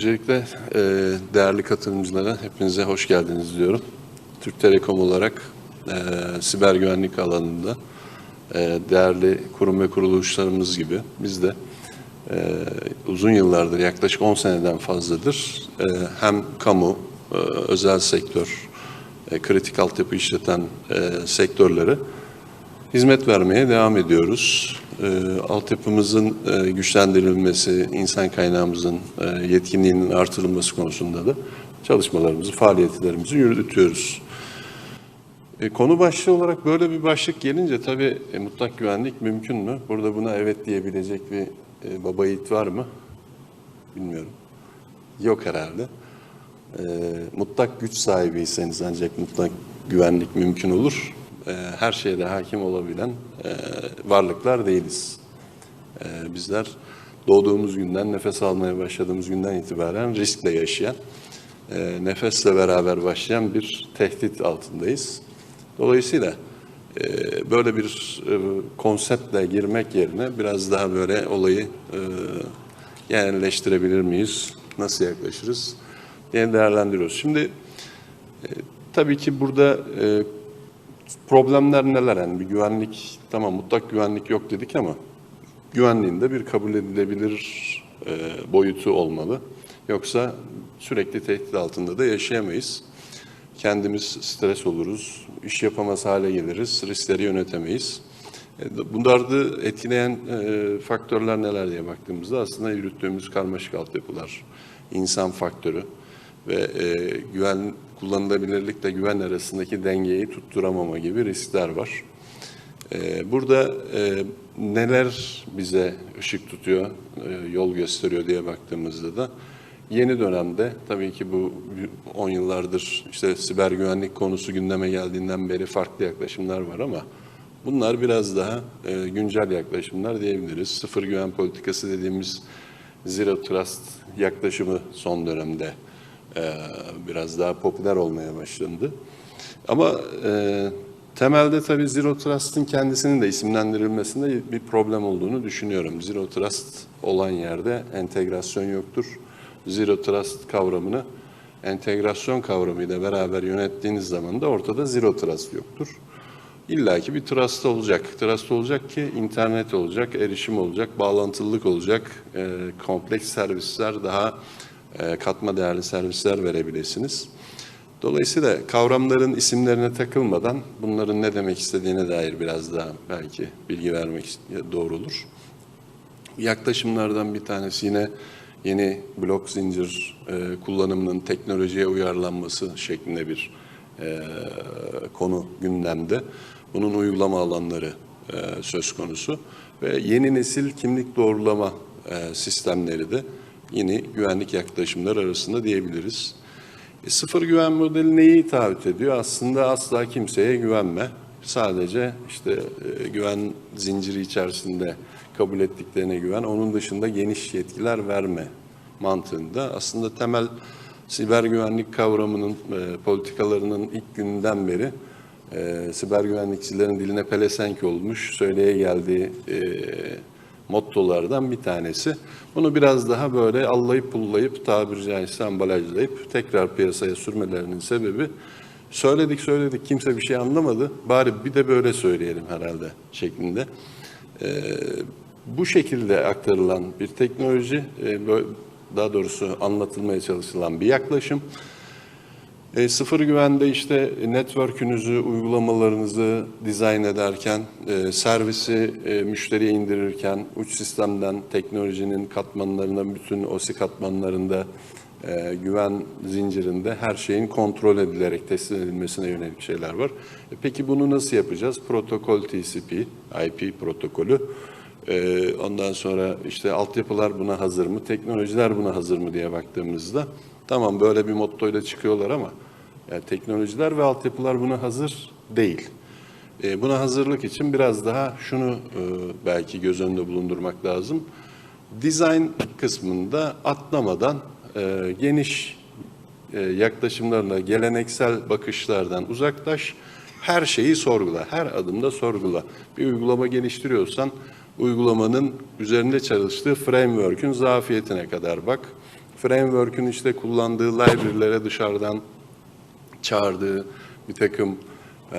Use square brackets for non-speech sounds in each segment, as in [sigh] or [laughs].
Öncelikle e, değerli katılımcılara hepinize hoş geldiniz diyorum. Türk Telekom olarak e, siber güvenlik alanında e, değerli kurum ve kuruluşlarımız gibi biz de e, uzun yıllardır yaklaşık 10 seneden fazladır e, hem kamu, e, özel sektör, e, kritik altyapı işleten e, sektörlere hizmet vermeye devam ediyoruz. E, altyapımızın e, güçlendirilmesi, insan kaynağımızın e, yetkinliğinin artırılması konusunda da çalışmalarımızı, faaliyetlerimizi yürütüyoruz. E, konu başlığı olarak böyle bir başlık gelince tabii e, mutlak güvenlik mümkün mü? Burada buna evet diyebilecek bir e, baba yiğit var mı? Bilmiyorum. Yok herhalde. E, mutlak güç sahibiyseniz ancak mutlak güvenlik mümkün olur. E, her şeye de hakim olabilen e, varlıklar değiliz. E, bizler doğduğumuz günden, nefes almaya başladığımız günden itibaren riskle yaşayan, e, nefesle beraber başlayan bir tehdit altındayız. Dolayısıyla e, böyle bir konseptle girmek yerine biraz daha böyle olayı e, miyiz? Nasıl yaklaşırız? diye değerlendiriyoruz. Şimdi tabii ki burada e, problemler neler? Yani bir güvenlik, tamam mutlak güvenlik yok dedik ama güvenliğin de bir kabul edilebilir e, boyutu olmalı. Yoksa sürekli tehdit altında da yaşayamayız. Kendimiz stres oluruz, iş yapamaz hale geliriz, riskleri yönetemeyiz. E, Bunlarda etkileyen e, faktörler neler diye baktığımızda aslında yürüttüğümüz karmaşık altyapılar, insan faktörü ve e, güven kullanılabilirlikle güven arasındaki dengeyi tutturamama gibi riskler var. E, burada e, neler bize ışık tutuyor, e, yol gösteriyor diye baktığımızda da yeni dönemde tabii ki bu 10 yıllardır işte siber güvenlik konusu gündeme geldiğinden beri farklı yaklaşımlar var ama bunlar biraz daha e, güncel yaklaşımlar diyebiliriz. Sıfır güven politikası dediğimiz zero trust yaklaşımı son dönemde biraz daha popüler olmaya başlandı. Ama e, temelde tabii Zero Trust'ın kendisinin de isimlendirilmesinde bir problem olduğunu düşünüyorum. Zero Trust olan yerde entegrasyon yoktur. Zero Trust kavramını entegrasyon kavramıyla beraber yönettiğiniz zaman da ortada Zero Trust yoktur. İlla ki bir trust olacak. Trust olacak ki internet olacak, erişim olacak, bağlantılılık olacak, e, kompleks servisler daha katma değerli servisler verebilirsiniz. Dolayısıyla kavramların isimlerine takılmadan bunların ne demek istediğine dair biraz daha belki bilgi vermek doğru olur. Yaklaşımlardan bir tanesi yine yeni blok zincir e, kullanımının teknolojiye uyarlanması şeklinde bir e, konu gündemde. Bunun uygulama alanları e, söz konusu ve yeni nesil kimlik doğrulama e, sistemleri de yeni güvenlik yaklaşımlar arasında diyebiliriz. E, sıfır güven modeli neyi taahhüt ediyor? Aslında asla kimseye güvenme. Sadece işte e, güven zinciri içerisinde kabul ettiklerine güven. Onun dışında geniş yetkiler verme mantığında. Aslında temel siber güvenlik kavramının, e, politikalarının ilk günden beri e, siber güvenlikçilerin diline pelesenk olmuş, söyleye geldiği e, mottolardan bir tanesi. Bunu biraz daha böyle allayıp pullayıp tabiri caizse ambalajlayıp tekrar piyasaya sürmelerinin sebebi söyledik söyledik kimse bir şey anlamadı bari bir de böyle söyleyelim herhalde şeklinde. Ee, bu şekilde aktarılan bir teknoloji, e, daha doğrusu anlatılmaya çalışılan bir yaklaşım. E, sıfır güvende işte network'ünüzü, uygulamalarınızı dizayn ederken, e, servisi e, müşteriye indirirken, uç sistemden teknolojinin katmanlarına, bütün OSI katmanlarında, e, güven zincirinde her şeyin kontrol edilerek teslim edilmesine yönelik şeyler var. E, peki bunu nasıl yapacağız? Protokol TCP, IP protokolü. E, ondan sonra işte altyapılar buna hazır mı, teknolojiler buna hazır mı diye baktığımızda tamam böyle bir mottoyla çıkıyorlar ama yani teknolojiler ve altyapılar buna hazır değil. E, buna hazırlık için biraz daha şunu e, belki göz önünde bulundurmak lazım. Design kısmında atlamadan e, geniş e, yaklaşımlarla, geleneksel bakışlardan uzaklaş. Her şeyi sorgula, her adımda sorgula. Bir uygulama geliştiriyorsan uygulamanın üzerinde çalıştığı framework'ün zafiyetine kadar bak. framework'ün işte kullandığı library'lere dışarıdan çağırdığı bir takım e,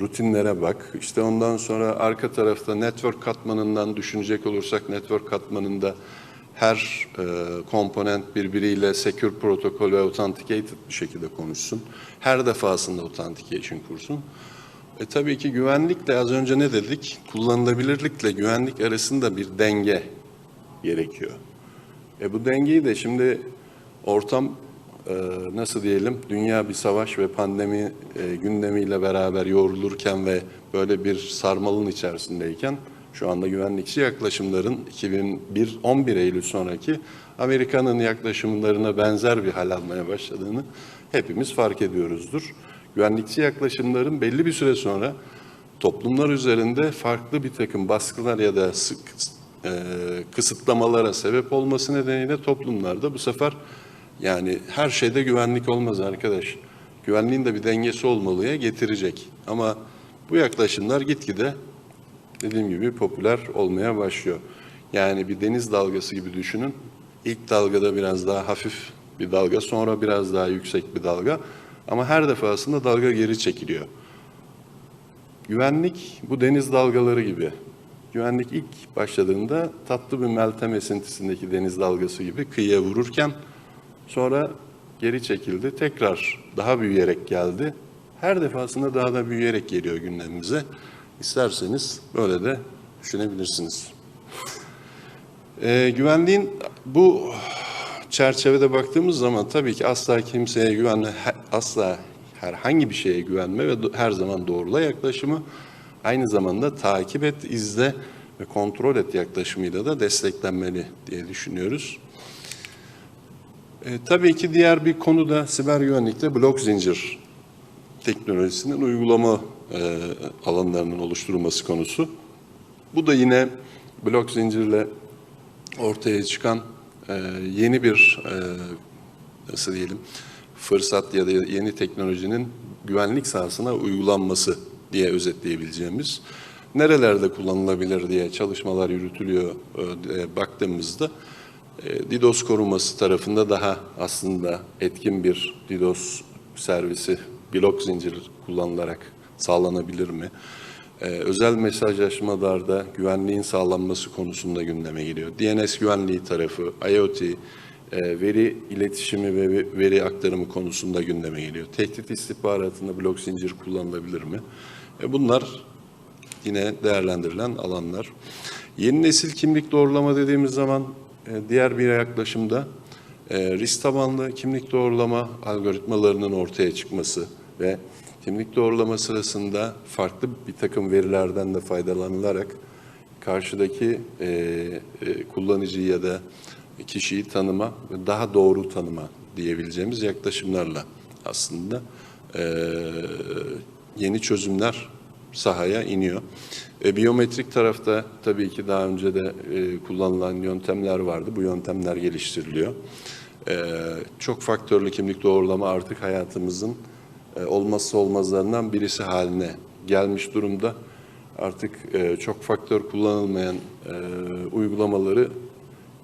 rutinlere bak. İşte ondan sonra arka tarafta network katmanından düşünecek olursak network katmanında her e, komponent birbiriyle secure protokol ve authenticated bir şekilde konuşsun. Her defasında authentication kursun. E tabii ki güvenlikle az önce ne dedik? Kullanılabilirlikle güvenlik arasında bir denge gerekiyor. E bu dengeyi de şimdi ortam nasıl diyelim dünya bir savaş ve pandemi e, gündemiyle beraber yoğrulurken ve böyle bir sarmalın içerisindeyken şu anda güvenlikçi yaklaşımların 2001 11 Eylül sonraki Amerika'nın yaklaşımlarına benzer bir hal almaya başladığını hepimiz fark ediyoruzdur. Güvenlikçi yaklaşımların belli bir süre sonra toplumlar üzerinde farklı bir takım baskılar ya da sık e, kısıtlamalara sebep olması nedeniyle toplumlarda bu sefer yani her şeyde güvenlik olmaz arkadaş. Güvenliğin de bir dengesi olmalıya getirecek. Ama bu yaklaşımlar gitgide dediğim gibi popüler olmaya başlıyor. Yani bir deniz dalgası gibi düşünün. İlk dalgada biraz daha hafif bir dalga, sonra biraz daha yüksek bir dalga. Ama her defasında dalga geri çekiliyor. Güvenlik bu deniz dalgaları gibi. Güvenlik ilk başladığında tatlı bir meltem esintisindeki deniz dalgası gibi kıyıya vururken sonra geri çekildi. Tekrar daha büyüyerek geldi. Her defasında daha da büyüyerek geliyor gündemimize. İsterseniz böyle de düşünebilirsiniz. Ee, güvenliğin bu çerçevede baktığımız zaman tabii ki asla kimseye güvenme, asla herhangi bir şeye güvenme ve her zaman doğrula yaklaşımı aynı zamanda takip et, izle ve kontrol et yaklaşımıyla da desteklenmeli diye düşünüyoruz. E, tabii ki diğer bir konu da siber güvenlikte blok zincir teknolojisinin uygulama e, alanlarının oluşturulması konusu. Bu da yine blok zincirle ortaya çıkan e, yeni bir e, nasıl diyelim fırsat ya da yeni teknolojinin güvenlik sahasına uygulanması diye özetleyebileceğimiz nerelerde kullanılabilir diye çalışmalar yürütülüyor e, baktığımızda DDoS koruması tarafında daha aslında etkin bir DDoS servisi blok zincir kullanılarak sağlanabilir mi? Ee, özel mesajlaşmalarda güvenliğin sağlanması konusunda gündeme geliyor. DNS güvenliği tarafı, IoT, e, veri iletişimi ve veri aktarımı konusunda gündeme geliyor. Tehdit istihbaratında blok zincir kullanılabilir mi? E, bunlar yine değerlendirilen alanlar. Yeni nesil kimlik doğrulama dediğimiz zaman diğer bir yaklaşımda e, risk tabanlı kimlik doğrulama algoritmalarının ortaya çıkması ve kimlik doğrulama sırasında farklı bir takım verilerden de faydalanılarak karşıdaki e, e, kullanıcıyı ya da kişiyi tanıma ve daha doğru tanıma diyebileceğimiz yaklaşımlarla aslında e, yeni çözümler sahaya iniyor. E, biyometrik tarafta tabii ki daha önce de e, kullanılan yöntemler vardı. Bu yöntemler geliştiriliyor. E, çok faktörlü kimlik doğrulama artık hayatımızın e, olmazsa olmazlarından birisi haline gelmiş durumda. Artık e, çok faktör kullanılmayan e, uygulamaları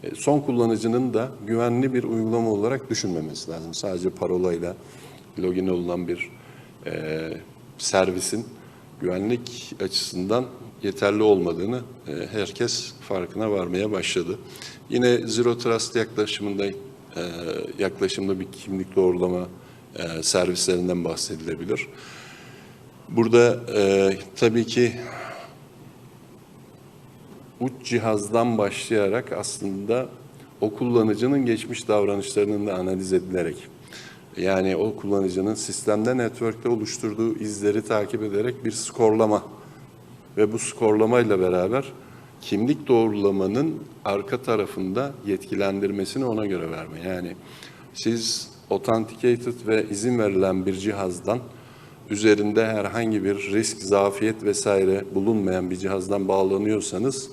e, son kullanıcının da güvenli bir uygulama olarak düşünmemesi lazım. Sadece parolayla login olunan bir e, servisin güvenlik açısından yeterli olmadığını e, herkes farkına varmaya başladı. Yine Zero Trust yaklaşımında e, yaklaşımda bir kimlik doğrulama e, servislerinden bahsedilebilir. Burada tabii ki uç cihazdan başlayarak aslında o kullanıcının geçmiş davranışlarının da analiz edilerek yani o kullanıcının sistemde network'te oluşturduğu izleri takip ederek bir skorlama ve bu skorlamayla beraber kimlik doğrulamanın arka tarafında yetkilendirmesini ona göre verme. Yani siz authenticated ve izin verilen bir cihazdan üzerinde herhangi bir risk, zafiyet vesaire bulunmayan bir cihazdan bağlanıyorsanız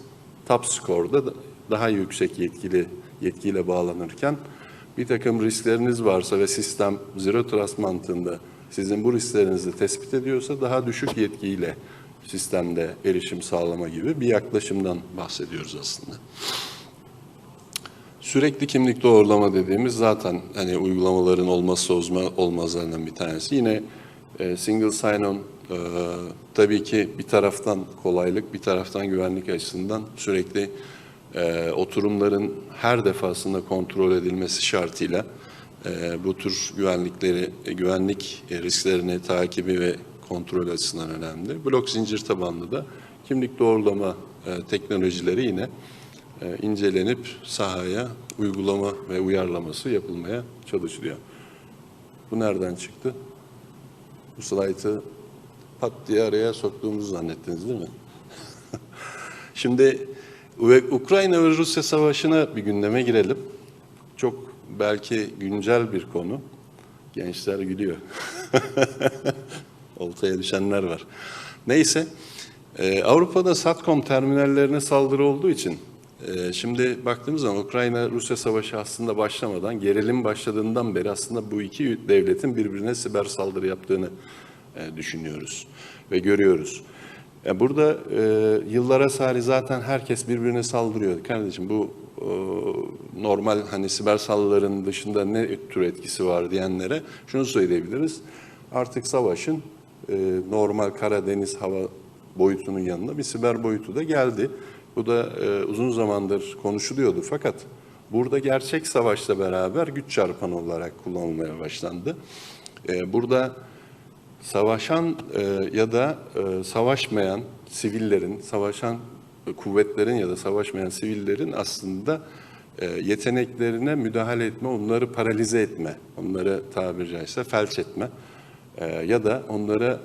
top score'da da- daha yüksek yetkili yetkiyle bağlanırken bir takım riskleriniz varsa ve sistem zero trust mantığında sizin bu risklerinizi tespit ediyorsa daha düşük yetkiyle sistemde erişim sağlama gibi bir yaklaşımdan bahsediyoruz aslında. Sürekli kimlik doğrulama dediğimiz zaten hani uygulamaların olmazsa olma- olmazlarından bir tanesi. Yine e, single sign-on e, tabii ki bir taraftan kolaylık, bir taraftan güvenlik açısından sürekli e, oturumların her defasında kontrol edilmesi şartıyla e, bu tür güvenlikleri, e, güvenlik risklerini takibi ve kontrol açısından önemli. Blok zincir tabanlı da kimlik doğrulama e, teknolojileri yine e, incelenip sahaya uygulama ve uyarlaması yapılmaya çalışılıyor. Bu nereden çıktı? Bu slaytı pat diye araya soktuğumuzu zannettiniz değil mi? [laughs] Şimdi Ukrayna ve Rusya savaşına bir gündeme girelim. Çok belki güncel bir konu. Gençler gülüyor. [laughs] Oltaya düşenler var. Neyse, e, Avrupa'da Satcom terminallerine saldırı olduğu için e, şimdi baktığımız zaman Ukrayna-Rusya savaşı aslında başlamadan, gerilim başladığından beri aslında bu iki devletin birbirine siber saldırı yaptığını e, düşünüyoruz ve görüyoruz. Ya burada e, yıllara sari zaten herkes birbirine saldırıyor. Kardeşim bu e, normal hani siber saldırıların dışında ne tür etkisi var diyenlere şunu söyleyebiliriz. Artık savaşın e, normal Karadeniz hava boyutunun yanında bir siber boyutu da geldi. Bu da e, uzun zamandır konuşuluyordu fakat burada gerçek savaşla beraber güç çarpanı olarak kullanılmaya başlandı. E, burada savaşan e, ya da e, savaşmayan sivillerin, savaşan kuvvetlerin ya da savaşmayan sivillerin aslında e, yeteneklerine müdahale etme, onları paralize etme, onları tabiri caizse felç etme e, ya da onlara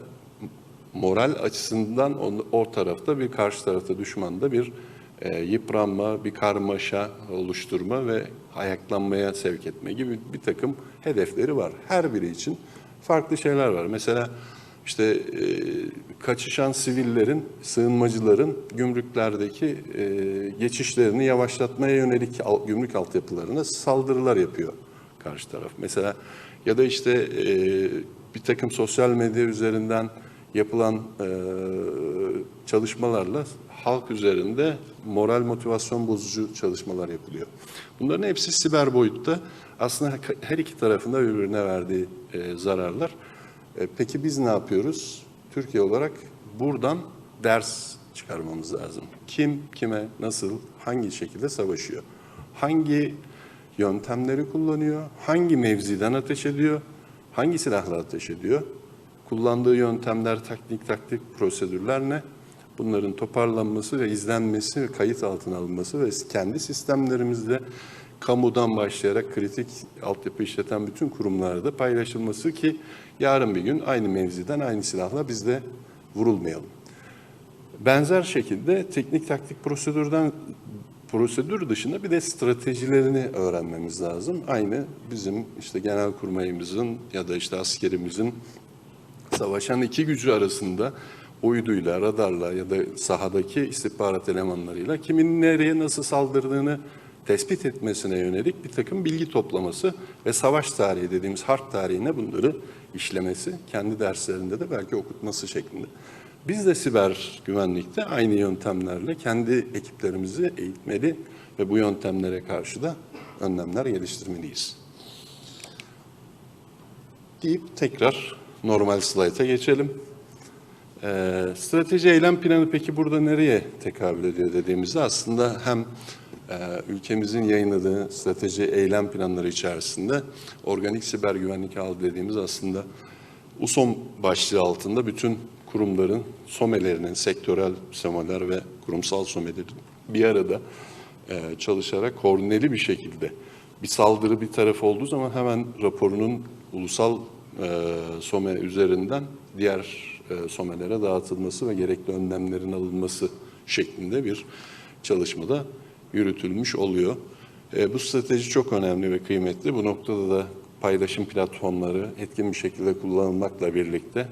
moral açısından on- o tarafta bir karşı tarafta düşmanda bir e, yıpranma, bir karmaşa oluşturma ve ayaklanmaya sevk etme gibi bir takım hedefleri var. Her biri için farklı şeyler var. Mesela işte e, kaçışan sivillerin, sığınmacıların gümrüklerdeki e, geçişlerini yavaşlatmaya yönelik al- gümrük altyapılarına saldırılar yapıyor karşı taraf. Mesela ya da işte e, bir takım sosyal medya üzerinden yapılan e, çalışmalarla halk üzerinde moral motivasyon bozucu çalışmalar yapılıyor. Bunların hepsi siber boyutta aslında her iki tarafında birbirine verdiği e, zararlar. E, peki biz ne yapıyoruz? Türkiye olarak buradan ders çıkarmamız lazım. Kim kime nasıl hangi şekilde savaşıyor? Hangi yöntemleri kullanıyor? Hangi mevziden ateş ediyor? Hangi silahla ateş ediyor? Kullandığı yöntemler, taktik, taktik prosedürler ne? Bunların toparlanması ve izlenmesi ve kayıt altına alınması ve kendi sistemlerimizde kamudan başlayarak kritik altyapı işleten bütün kurumlarda paylaşılması ki yarın bir gün aynı mevziden aynı silahla biz de vurulmayalım. Benzer şekilde teknik taktik prosedürden prosedür dışında bir de stratejilerini öğrenmemiz lazım. Aynı bizim işte genel kurmayımızın ya da işte askerimizin savaşan iki gücü arasında uyduyla, radarla ya da sahadaki istihbarat elemanlarıyla kimin nereye nasıl saldırdığını tespit etmesine yönelik bir takım bilgi toplaması ve savaş tarihi dediğimiz harp tarihine bunları işlemesi, kendi derslerinde de belki okutması şeklinde. Biz de siber güvenlikte aynı yöntemlerle kendi ekiplerimizi eğitmeli ve bu yöntemlere karşı da önlemler geliştirmeliyiz deyip tekrar normal slayta geçelim. Ee, strateji eylem planı peki burada nereye tekabül ediyor dediğimizde aslında hem e, ülkemizin yayınladığı strateji eylem planları içerisinde organik siber güvenlik ağı dediğimiz aslında USOM başlığı altında bütün kurumların SOME'lerinin, sektörel SOME'ler ve kurumsal SOME'lerin bir arada e, çalışarak koordineli bir şekilde bir saldırı bir taraf olduğu zaman hemen raporunun ulusal e, SOME üzerinden diğer e, SOME'lere dağıtılması ve gerekli önlemlerin alınması şeklinde bir çalışmada yürütülmüş oluyor. E, bu strateji çok önemli ve kıymetli. Bu noktada da paylaşım platformları etkin bir şekilde kullanılmakla birlikte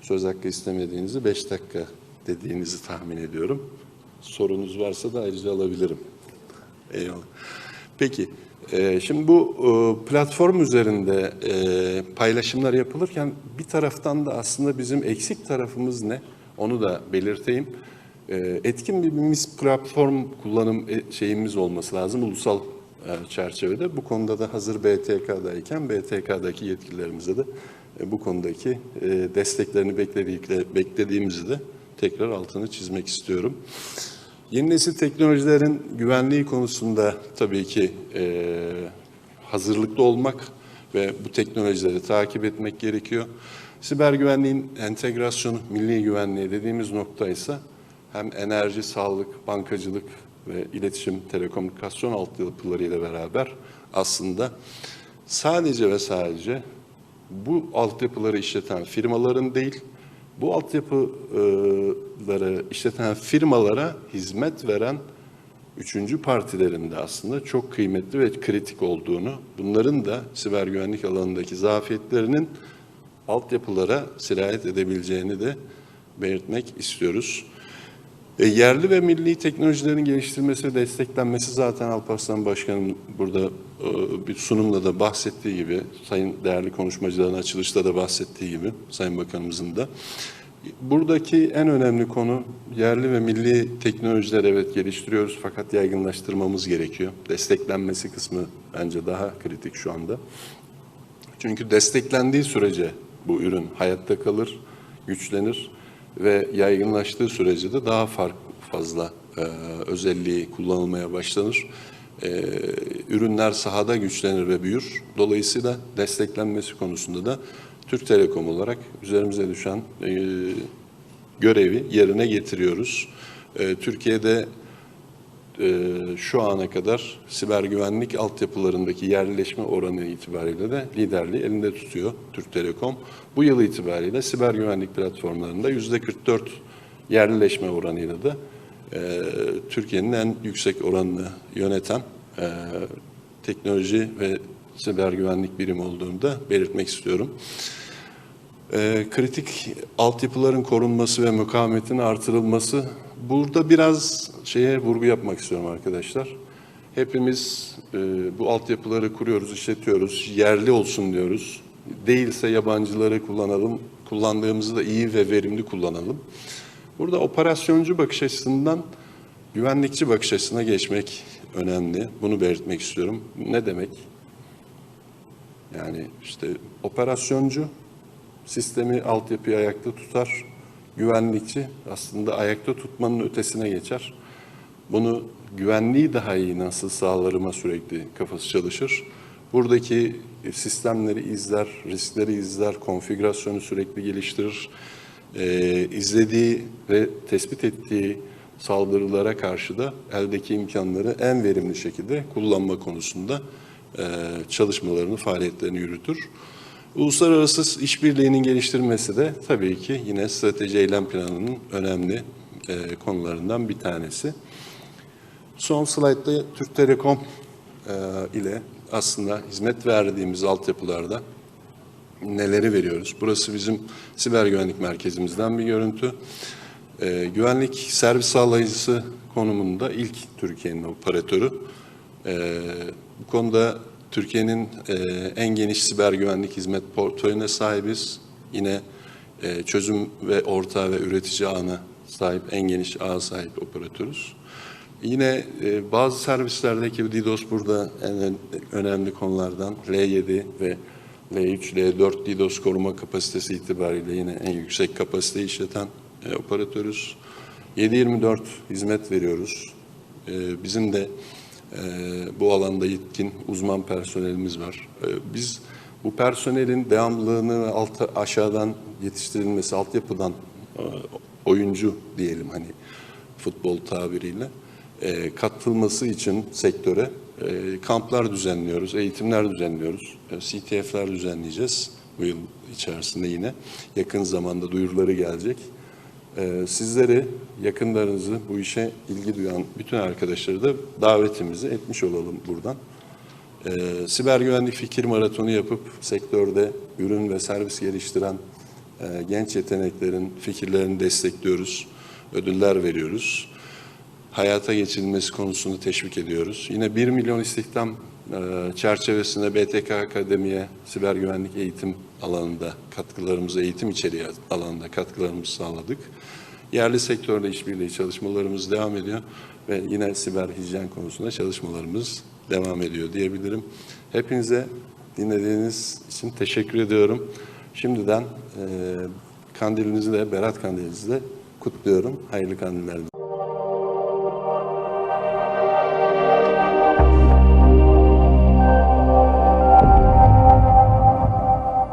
söz hakkı istemediğinizi 5 dakika dediğinizi tahmin ediyorum. Sorunuz varsa da ayrıca alabilirim. Eyvallah. Peki, şimdi bu e, platform üzerinde e, paylaşımlar yapılırken bir taraftan da aslında bizim eksik tarafımız ne? Onu da belirteyim. E, etkin bir platform kullanım e, şeyimiz olması lazım. Ulusal çerçevede bu konuda da hazır BTK'dayken BTK'daki yetkililerimize de bu konudaki desteklerini beklediğimizi de tekrar altını çizmek istiyorum. Yeni nesil teknolojilerin güvenliği konusunda tabii ki e, hazırlıklı olmak ve bu teknolojileri takip etmek gerekiyor. Siber güvenliğin entegrasyonu, milli güvenliği dediğimiz nokta ise hem enerji, sağlık, bankacılık ve iletişim, telekomünikasyon altyapılarıyla beraber aslında sadece ve sadece bu altyapıları işleten firmaların değil, bu altyapıları işleten firmalara hizmet veren üçüncü partilerin de aslında çok kıymetli ve kritik olduğunu, bunların da siber güvenlik alanındaki zafiyetlerinin altyapılara sirayet edebileceğini de belirtmek istiyoruz. E, yerli ve milli teknolojilerin geliştirilmesi ve desteklenmesi zaten Alparslan Başkan'ın burada e, bir sunumda da bahsettiği gibi, sayın değerli konuşmacıların açılışta da bahsettiği gibi, Sayın Bakanımızın da. Buradaki en önemli konu yerli ve milli teknolojiler evet geliştiriyoruz fakat yaygınlaştırmamız gerekiyor. Desteklenmesi kısmı bence daha kritik şu anda. Çünkü desteklendiği sürece bu ürün hayatta kalır, güçlenir ve yaygınlaştığı sürece de daha fark fazla e, özelliği kullanılmaya başlanır. E, ürünler sahada güçlenir ve büyür. Dolayısıyla desteklenmesi konusunda da Türk Telekom olarak üzerimize düşen e, görevi yerine getiriyoruz. E, Türkiye'de şu ana kadar siber güvenlik altyapılarındaki yerleşme oranı itibariyle de liderliği elinde tutuyor Türk Telekom. Bu yıl itibariyle siber güvenlik platformlarında yüzde 44 yerleşme oranıyla da e, Türkiye'nin en yüksek oranını yöneten e, teknoloji ve siber güvenlik birimi olduğunu da belirtmek istiyorum. E, kritik altyapıların korunması ve mukavemetin artırılması. Burada biraz şeye vurgu yapmak istiyorum arkadaşlar. Hepimiz e, bu altyapıları kuruyoruz, işletiyoruz, yerli olsun diyoruz. Değilse yabancıları kullanalım, kullandığımızı da iyi ve verimli kullanalım. Burada operasyoncu bakış açısından güvenlikçi bakış açısına geçmek önemli. Bunu belirtmek istiyorum. Ne demek? Yani işte operasyoncu sistemi altyapıyı ayakta tutar. Güvenlikçi aslında ayakta tutmanın ötesine geçer. Bunu güvenliği daha iyi nasıl sağlarıma sürekli kafası çalışır. Buradaki sistemleri izler, riskleri izler, konfigürasyonu sürekli geliştirir. Ee, izlediği ve tespit ettiği saldırılara karşı da eldeki imkanları en verimli şekilde kullanma konusunda e, çalışmalarını, faaliyetlerini yürütür. Uluslararası işbirliğinin geliştirilmesi de tabii ki yine strateji eylem planının önemli e, konularından bir tanesi. Son slaytta Türk Telekom e, ile aslında hizmet verdiğimiz altyapılarda neleri veriyoruz? Burası bizim siber güvenlik merkezimizden bir görüntü. E, güvenlik servis sağlayıcısı konumunda ilk Türkiye'nin operatörü. E, bu konuda Türkiye'nin e, en geniş siber güvenlik hizmet portföyüne sahibiz. Yine e, çözüm ve orta ve üretici ağına sahip en geniş ağa sahip operatörüz. Yine e, bazı servislerdeki DDoS burada en önemli konulardan L7 ve L3, L4 DDoS koruma kapasitesi itibariyle yine en yüksek kapasite işleten e, operatörüz. 7-24 hizmet veriyoruz. E, bizim de bu alanda yetkin uzman personelimiz var. E, biz bu personelin devamlılığını ve alta, aşağıdan yetiştirilmesi, altyapıdan e, oyuncu diyelim hani futbol tabiriyle e, katılması için sektöre e, kamplar düzenliyoruz, eğitimler düzenliyoruz, e, CTF'ler düzenleyeceğiz bu yıl içerisinde yine. Yakın zamanda duyuruları gelecek. E, sizleri, yakınlarınızı, bu işe ilgi duyan bütün arkadaşları da davetimizi etmiş olalım buradan. E, siber güvenlik fikir maratonu yapıp sektörde ürün ve servis geliştiren e, genç yeteneklerin fikirlerini destekliyoruz, ödüller veriyoruz hayata geçirilmesi konusunu teşvik ediyoruz. Yine 1 milyon istihdam çerçevesinde BTK Akademi'ye siber güvenlik eğitim alanında katkılarımızı, eğitim içeriği alanında katkılarımızı sağladık. Yerli sektörle işbirliği çalışmalarımız devam ediyor ve yine siber hijyen konusunda çalışmalarımız devam ediyor diyebilirim. Hepinize dinlediğiniz için teşekkür ediyorum. Şimdiden e, kandilinizi de, Berat kandilinizi de kutluyorum. Hayırlı kandiller.